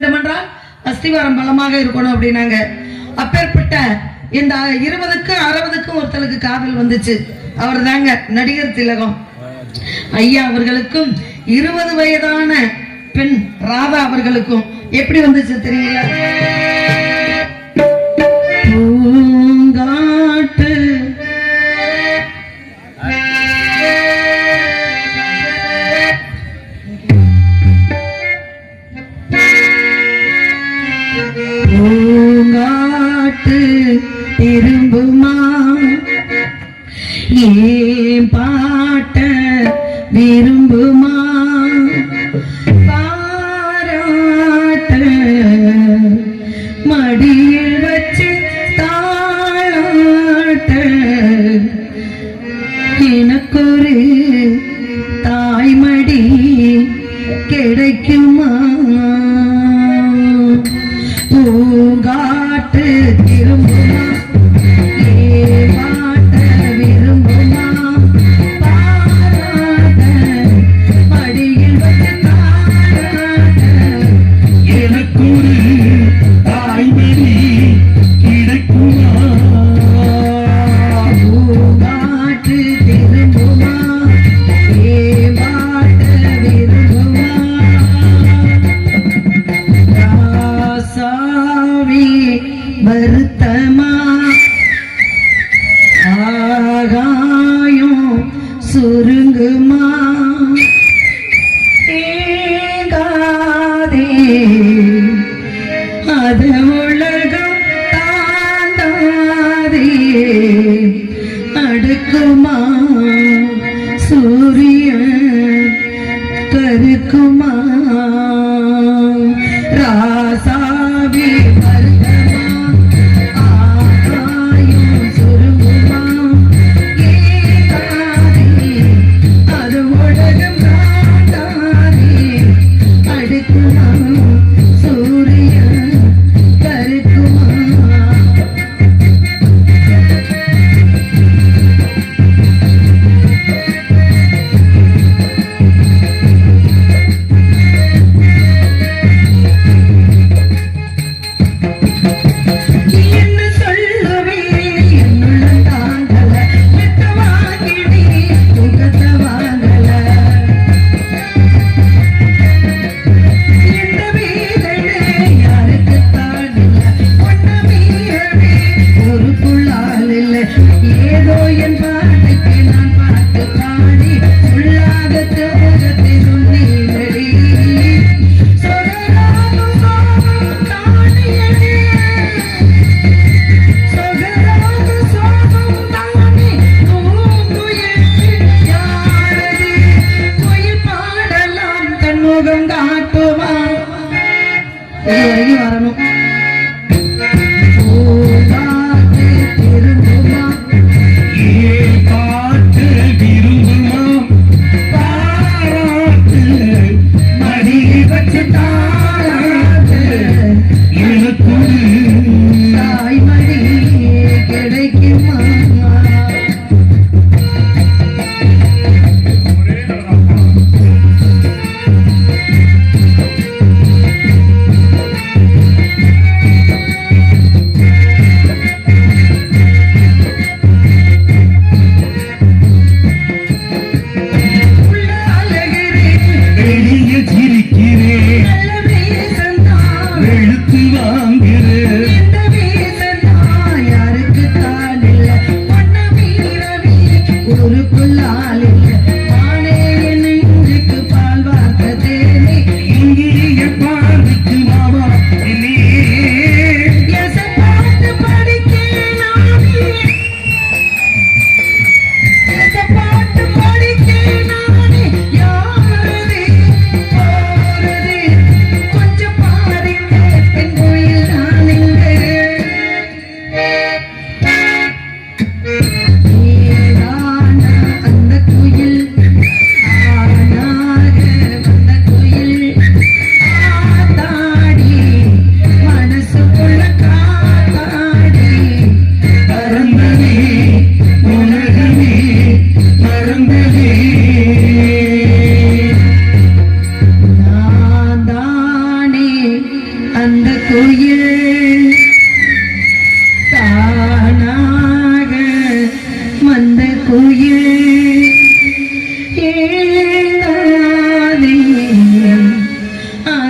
வேண்டுமென்றால் அஸ்திவாரம் பலமாக இருக்கணும் அப்படின்னாங்க. அப்பேற்பட்ட இந்த இருபதுக்கு அறுபதுக்கும் ஒருத்தருக்கு காதல் வந்துச்சு. அவர் தாங்க நடிகர் திலகம். ஐயா அவர்களுக்கும் இருபது வயதான பெண் ராதா அவர்களுக்கும் எப்படி வந்துச்சு தெரியல ஏன் பாட்ட விரும்புமா? பாராட்ட மடியில் வச்சு தாளாட்ட எனக்கொரு தாய்மடி கிடைக்குமா? பூங்காட்டு திரும்புமா? வருத்தமா? ஆகாயம் சுருங்குமா? ஏங்காதே. அது உலகம் தாண்டாதே அடுக்குமா?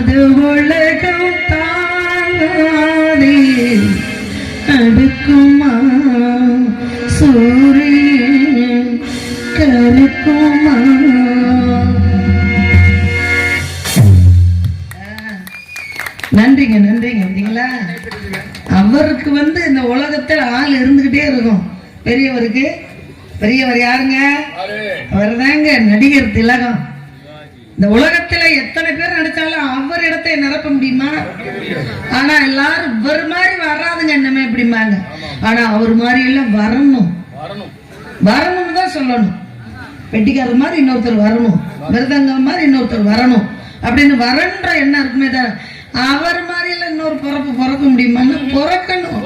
அது உலகம் தாங்காதே அடுக்குமா? சூரியன் கருக்குமா? நன்றிங்க நன்றிங்க. பார்த்தீங்களா? அவருக்கு வந்து இந்த உலகத்தில் ஆள் இருந்துகிட்டே இருக்கும். பெரியவருக்கு. பெரியவர் யாருங்க? அவர் தாங்க நடிகர் திலகம். இந்த உலகத்துல எத்தனை பேர் நடிச்சாலும் அவர் இடத்தை நிரப்ப முடியுமா? ஆனா எல்லாரும் இவர் மாதிரி வராதுங்க என்னமே எப்படிம்பாங்க ஆனா அவர் மாதிரி எல்லாம் வரணும். வரணும்னு தான் சொல்லணும். பெட்டிக்காரர் மாதிரி இன்னொருத்தர் வரணும். மிருதங்கம் மாதிரி இன்னொருத்தர் வரணும். அப்படின்னு வரன்ற எண்ணம் இருக்குமே தான் அவர் மாதிரி எல்லாம் இன்னொரு பிறப்பு பிறக்க முடியுமான்னு பிறக்கணும்.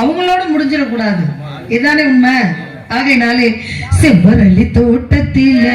அவங்களோட முடிஞ்சிடக்கூடாது. இதானே உண்மை. ஆகையினாலே செவ்வரளி தோட்டத்தில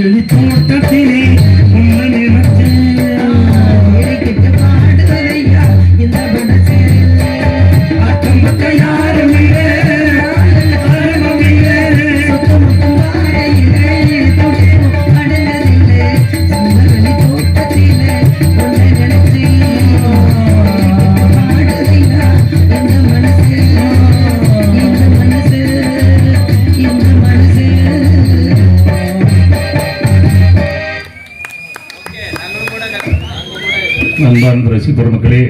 செவ்வரளி தோட்டத்திலே ரசி பெருமக்களே